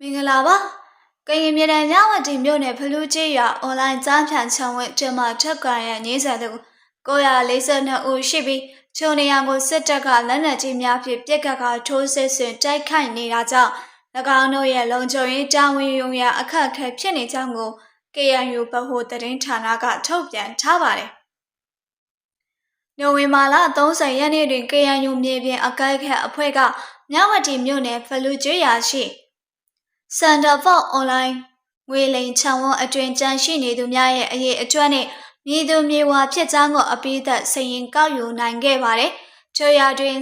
မင်္ဂလာပါကရင်ပြည်နယ်မြဝတီမြို့နယ်ဖလူးကျေးရွာအွန်လိုင်းကြားဖြန့်ချံဝဲတင်မာထက်ကန်ရဲ့နေဆက်သူ942ဦးရှိပြီးချုံနေရကိုစစ်တပ်ကလက်နက်ကြီးများဖြင့်ပြစ်ကတ်ကထိုးစစ်ဆင်တိုက်ခိုက်နေတာကြောင့်၎င်းတို့ရဲ့လုံခြုံရေးတာဝန်ယူရအခက်အခဲဖြစ်နေကြောင်းကို KNU ဗဟိုသတင်းဌာနကထုတ်ပြန်ထားပါတယ်။နိုဝင်ဘာလ30ရက်နေ့တွင် KNU မြေပြင်အကိုက်ခက်အဖွဲ့ကမြဝတီမြို့နယ်ဖလူးကျွော်ရှိ Center for Online ငွေလိမ်ချံဝန်းအတွင်ကြန့်ရှိနေသူများရဲ့အရေးအတွက်နဲ့မြေသူမြေဝါဖြစ်ကြောင်းကိုအပိသက်စရင်ကောက်ယူနိုင်ခဲ့ပါတယ်။ကျွော်တွင်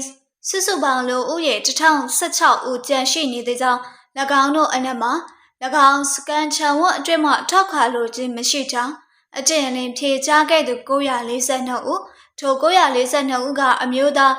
စုစုပေါင်းလူဦးရေ1016ဦးကြန့်ရှိနေသေးကြောင်း၎င်းတို့အနက်မှာ၎င်းစကန်ချံဝတ်အတွင်းမှထောက်ခါလိုခြင်းမရှိကြောင်းအကျဉ်းအလင်းဖြေကြားခဲ့သူ942ဦးထို942ဦးကအမျိုးသား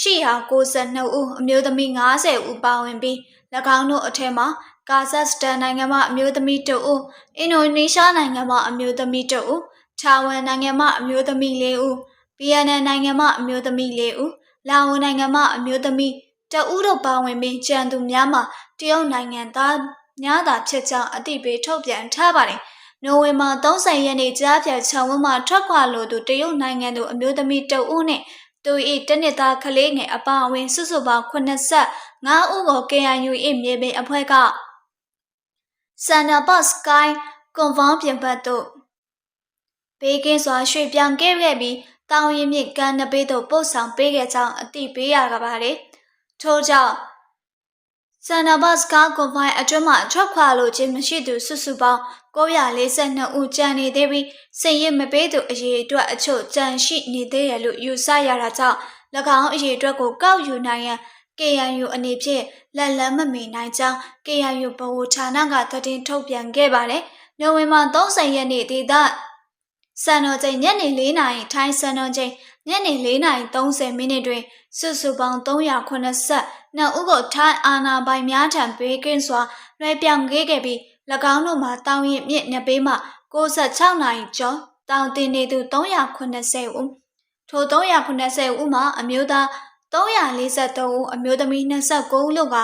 892ဦးအမျိုးသမီး90ဦးပါဝင်ပြီး၎င်းတို့အထက်မှာ ကာဇက်စတန်နိုင်ငံမှအမျိုးသမီး2ဦးအင်ဒိုနီးရှားနိုင်ငံမှအမျိုးသမီး2ဦးထာဝမ်နိုင်ငံမှအမျိုးသမီး4ဦးဗီယက်နမ်နိုင်ငံမှအမျိုးသမီး4ဦးလာအိုနိုင်ငံမှအမျိုးသမီးတဦးတို့ပါဝင်ပြီးကြံသူများမှတရုတ်နိုင်ငံသားများသာဖြစ်ကြောင်းအသိပေးထုတ်ပြန်ထားပါတယ်။နိုဝင်ဘာ30ရက်နေ့ကြားဖြတ်ခြံဝန်းမှာထွက်ခွာလိုသူတရုတ်နိုင်ငံသူအမျိုးသမီးတဦးနဲ့သူ၏တနစ်သားကလေးငယ်အပါအဝင်စုစုပေါင်း85ဦးကို KNU ၏မြေပြင်အဖွဲ့က ဆန်နာဘတ်စကိုင်းကွန်ဖောင်းပြင်ပတ်သို့ဘေးကင်းစွာရွှေ့ပြောင်းခဲ့ခဲ့ပြီးတောင်ရင်မြစ်ကမ်းနဘေးသို့ပို့ဆောင်ပေးခဲ့ကြောင်းအသိပေးရကြပါတယ်။ထို့ကြောင့်ဆန်နာဘတ်စကားကွန်ဖိုင်အတွင်းမှထွက်ခွာလို့ခြင်းမရှိသူစုစုပေါင်း942ဦးကျန်နေသေးပြီးစိတ်ရမပေးသူအရေးအတွက်အချို့ကြန့်ရှိနေသေးရလို့ယူဆရတာကြောင့်၎င်းအရေးအတွက်ကိုကောက်ယူနိုင်ရန် KNU အနေဖြင့်လက်လန်းမမီနိုင်ကြောင်း KNU ဗဟိုဌာနကသတင်းထုတ်ပြန်ခဲ့ပါတယ်။နိုဝင်ဘာ30ရက်နေ့ဒေသစံတော်ချိန်ညနေ4နာရီထိုင်းစံတော်ချိန်ညနေ4နာရီ30မိနစ်တွင်စုစုပေါင်း382ဦးကိုထိုင်းအာဏာပိုင်များထံပေးကင်းစွာလွှဲပြောင်းခဲ့ခဲ့ပြီး၎င်းတို့မှာတောင်ရင်မြစ်နှစ်ပေးမှ66နာရီကျော်တောင်တင်နေသူ380ဦးထို380ဦးမှာအမျိုးသား 343ဦးအမျိုးသမီး29ဦးတို့က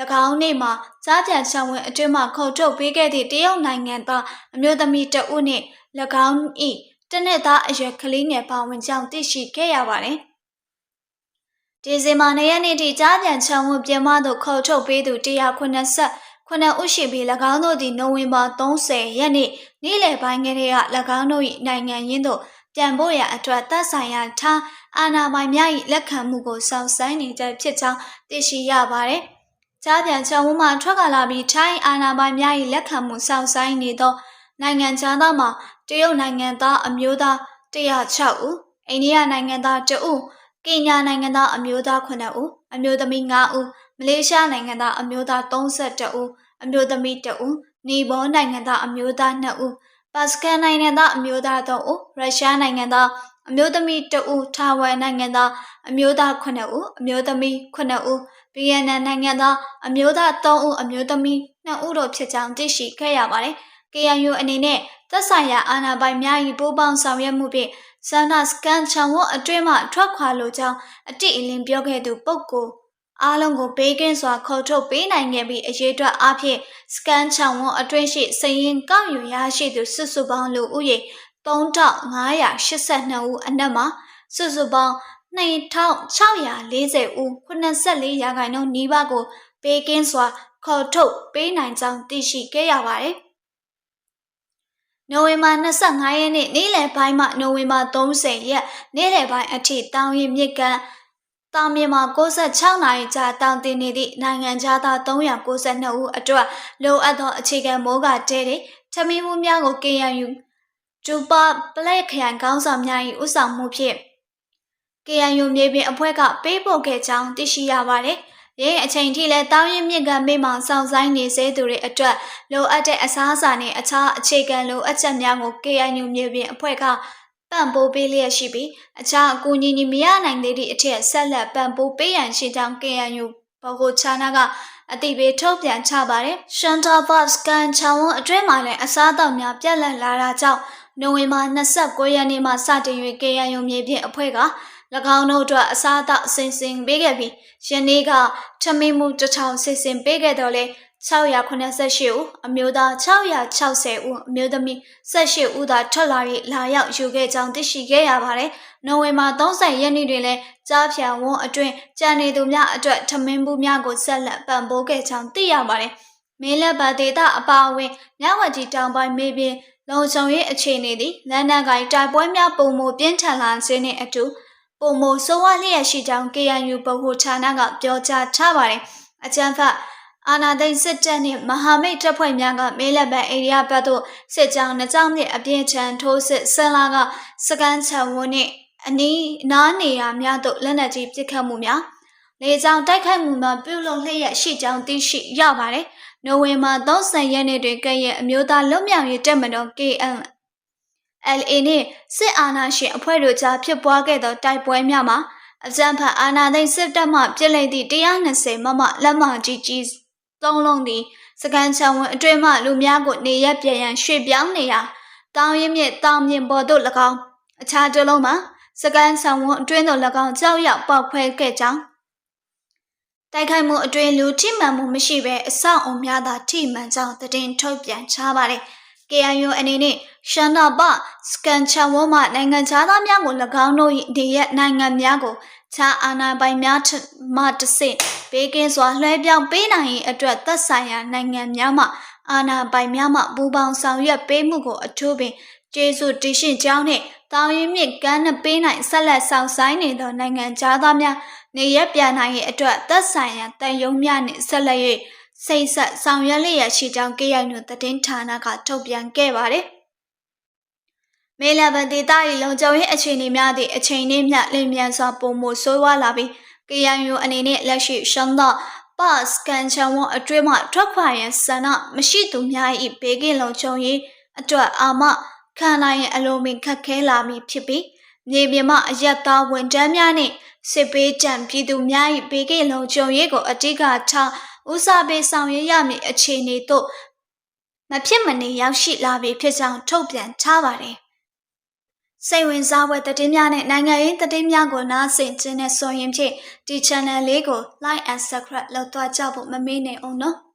၎င်းနေ့မှာစားကြံချောင်းဝင်အတွင်းမှခုတ်ထုတ်ပေးခဲ့သည့်တရုတ်နိုင်ငံသားအမျိုးသမီးတဦးနှင့်၎င်း၏တနစ်သားအရွယ်ကလေးငယ်ပါဝင်ကြောင်းသိရှိခဲ့ရပါတယ်။ဒီဇင်ဘာ၂ရက်နေ့ထိကြားပြန်ချောင်းဝင်ပြင်မသို့ခုတ်ထုတ်ပေးသူ180ခုနှစ်ဦးရှိပြီး၎င်းတို့သည်နိုဝင်ဘာ30ရက်နေ့နေ့လယ်ပိုင်းကလေးက၎င်းတို့၏နိုင်ငံရင်းသို့ ပြန်ဖို့ရအတွက်သက်ဆိုင်ရာထားအာဏာပိုင်များ၏လက်ခံမှုကိုစောင့်ဆိုင်းနေကြဖြစ်ကြောင်းသိရှိရပါတယ်။ကြားပြန်ချောင်းဝမှာထွက်ခါလာပြီးထိုင်းအာဏာပိုင်များ၏လက်ခံမှုစောင့်ဆိုင်းနေသောနိုင်ငံခြားသားမှာတရုတ်နိုင်ငံသားအမျိုးသား106ဦးအိန္ဒိယနိုင်ငံသား2ဦးကင်ညာနိုင်ငံသားအမျိုးသား9ဦးအမျိုးသမီး9ဦးမလေးရှားနိုင်ငံသားအမျိုးသား32ဦးအမျိုးသမီး2ဦးနီဘောနိုင်ငံသားအမျိုးသား2ဦး ပါစကန်နိုင်ငံသားအမျိုးသား3ဦးရုရှားနိုင်ငံသားအမျိုးသမီး2ဦးထာဝမ်နိုင်ငံသားအမျိုးသား9ဦးအမျိုးသမီး9ဦးဗီယက်နမ်နိုင်ငံသားအမျိုးသား3ဦးအမျိုးသမီး2ဦးတို့ဖြစ်ကြောင်းသိရှိခဲ့ရပါတယ်။ KNU အနေနဲ့သက်ဆိုင်ရာအာဏာပိုင်များ၏ပူးပေါင်းဆောင်ရွက်မှုဖြင့်ဆန္ဒစကန်ချောင်ဝတ်အတွင်းမှထွက်ခွာလိုကြောင်းအတိအလင်းပြောခဲ့သူပုဂ္ဂိုလ် အားလုံးကိုဘေးကင်းစွာခေါ်ထုတ်ပေးနိုင်ခဲ့ပြီးအရေးအတွက်အဖြစ်စကန်ချောင်ဝတ်အတွင်းရှိစရင်ကောက်ယူရရှိသူစုစုပေါင်းလူဦးရေ3582ဦးအနက်မှာစုစုပေါင်း2640ဦး84ရာခိုင်နှုန်းနီးပါးကိုဘေးကင်းစွာခေါ်ထုတ်ပေးနိုင်ကြောင်းသိရှိခဲ့ရပါတယ်။နိုဝင်ဘာ25ရက်နေ့နေ့လယ်ပိုင်းမှနိုဝင်ဘာ30ရက်နေ့လယ်ပိုင်းအထိတောင်ရင်မြစ်ကန် တောင်မြန်မာ66နိုင်ကြာတောင်တင်နေသည့်နိုင်ငံသား392ဦးအတွက်လိုအပ်သောအခြေခံမိုးကတဲတဲ့ထမင်းမှုများကို KNU ဒူပါပလက်ခရိုင်ကောင်းဆောင်များ၏ဥဆောင်မှုဖြင့် KNU မြေပြင်အဖွဲ့ကပေးပို့ခဲ့ကြောင်းသိရှိရပါတယ်။ရင်းအချိန်ထိလဲတောင်းရင်မြင့်ကမေးမှစောင့်ဆိုင်နေစေသူတွေအတွက်လိုအပ်တဲ့အစားအစာနဲ့အခြားအခြေခံလိုအပ်ချက်များကို KNU မြေပြင်အဖွဲ့က ပံ့ပိုးပေးလျက်ရှိပြီးအခြားအကူအညီမရနိုင်သေးသည့်အထက်ဆက်လက်ပံ့ပိုးပေးရန်ရှိကြောင်း KNU ဘဟုချာနာကအတိပေးထုတ်ပြန်ချပါတယ်။ Shanta Bus ကန်ချောင်းအတွင်းမှာလည်းအစားအသောက်များပြက်လက်လာတာကြောင့်နိုဝင်ဘာ29ရက်နေ့မှစတင်၍ KNU မြေပြင်အဖွဲ့က၎င်းတို့အတွက်အစားအသောက်အစဉ်စဉ်ပေးခဲ့ပြီးယနေ့ကထမင်းမှုတစ်ထောင်ဆင်ဆင်ပေးခဲ့တော့လေ 688ဦးအမျိုးသား660ဦးအမျိုးသမီး18ဦးသာထွက်လာပြီးလာရောက်ယူခဲ့ကြောင်းသိရှိခဲ့ရပါတယ်။နိုဝင်ဘာ30ရက်နေ့တွင်လည်းကြားဖြန်ဝန်းအတွင်းကြံနေသူများအတွက်ထမင်းဘူးများကိုဆက်လက်ပံ့ပိုးခဲ့ကြောင်းသိရပါတယ်။မင်းလက်ပါဒေတာအပါအဝင်မြဝတီတောင်ပိုင်းမေပြင်းလုံခြုံရေးအခြေအနေသည်လန်ဒန်ကိုင်တိုက်ပွဲများပုံမပြင်းထန်လာခြင်းနှင့်အတူပုံမဆိုးဝါးလျက်ရှိကြောင်း KNU ဗဟိုဌာနကပြောကြားထားပါတယ်။အကြံဖတ် အာနာသိန်းစစ်တပ်နှင့်မဟာမိတ်တပ်ဖွဲ့များကမဲလက်ပံအိန္ဒိယဘက်သို့စစ်ကြောင်းနှစ်ကြောင်းနှင့်အပြင်းထန်ထိုးစစ်ဆန်လာကစကန်ချံဝန်းနှင့်အနီးနားနေရာများသို့လက်နက်ကြီးပစ်ခတ်မှုများလေကြောင်းတိုက်ခိုက်မှုများပြုလုပ်လျက်ရှိကြောင်းသိရှိရပါတယ်။နိုဝင်ဘာ30ရက်နေ့တွင်ကရဲ့အမျိုးသားလွတ်မြောက်ရေးတပ်မတော် KN LA နှင့်စစ်အာဏာရှင်အဖွဲ့တို့ကြားဖြစ်ပွားခဲ့သောတိုက်ပွဲများမှာအကြံဖတ်အာဏာသိမ်းစစ်တပ်မှပြစ်လိုက်သည့်120မမလက်မကြီးကြီး သုံးလုံးသည်စကန်ချံဝင်အတွင်းမှလူများကိုနေရက်ပြန်ရန်ရွှေ့ပြောင်းနေရာတောင်ရင်မြစ်တောင်မြင့်ပေါ်သို့၎င်းအခြားတစ်လုံးမှာစကန်ချံဝင်အတွင်းသို့၎င်းကြောက်ရောက်ပေါက်ခွဲခဲ့ကြောင်းတိုက်ခိုက်မှုအတွင်းလူထိမှန်မှုမရှိဘဲအဆောက်အုံများသာထိမှန်ကြောင်းသတင်းထုတ်ပြန်ချပါတယ်။ KNU အနေနဲ့ ရှန္ဒပစကန်ချဝမနိုင်ငံသားများကို၎င်းတို့၏ဒီရက်နိုင်ငံများကိုခြားအာဏာပိုင်များမှတဆင့်ဘေးကင်းစွာလွှဲပြောင်းပေးနိုင်ရေးအတွက်သက်ဆိုင်ရာနိုင်ငံများမှအာဏာပိုင်များမှပူးပေါင်းဆောင်ရွက်ပေးမှုကိုအထူးပင်ကျေးဇူးတင်ရှိကြောင်းနှင့်တောင်ရင်မြစ်ကမ်းနှပေးနိုင်ဆက်လက်ဆောင်ဆိုင်နေသောနိုင်ငံသားများနေရပြန်နိုင်ရေးအတွက်သက်ဆိုင်ရာတန်ယုံများနှင့်ဆက်လက်၍စိတ်ဆက်ဆောင်ရွက်လျက်ရှိကြောင်း KNU သတင်းဌာနကထုတ်ပြန်ခဲ့ပါတယ်။ မေလဗန်ဒေသ၏လုံခြုံရေးအခြေအနေများသည့်အချိန်နှင့်မျှလင်းမြန်စွာပုံမှုဆိုးဝါးလာပြီး KNU အနေနဲ့လက်ရှိရှမ်းသောပတ်စကန်ချံဝအတွင်းမှထွက်ခွာရန်ဆန္ဒမရှိသူများ၏ဘေးကင်းလုံခြုံရေးအတွက်အာမခံနိုင်ရန်အလုံးမင်းခက်ခဲလာမည်ဖြစ်ပြီးမြေပြင်မှအရက်သားဝန်ထမ်းများနှင့်စစ်ပေးကြံပြည်သူများ၏ဘေးကင်းလုံခြုံရေးကိုအတိကထားဦးစားပေးဆောင်ရွက်ရမည့်အခြေအနေသို့မဖြစ်မနေရောက်ရှိလာပြီဖြစ်ကြောင်းထုတ်ပြန်ထားပါတယ်။ စိတ်ဝင်စားဖွယ်သတင်းများနဲ့နိုင်ငံရေးသတင်းများကိုနားဆင်ခြင်းနဲ့ဆိုရင်ဖြင့်ဒီ channel လေးကို like and subscribe လုပ်သွားကြဖို့မမေ့နဲ့အောင်နော်။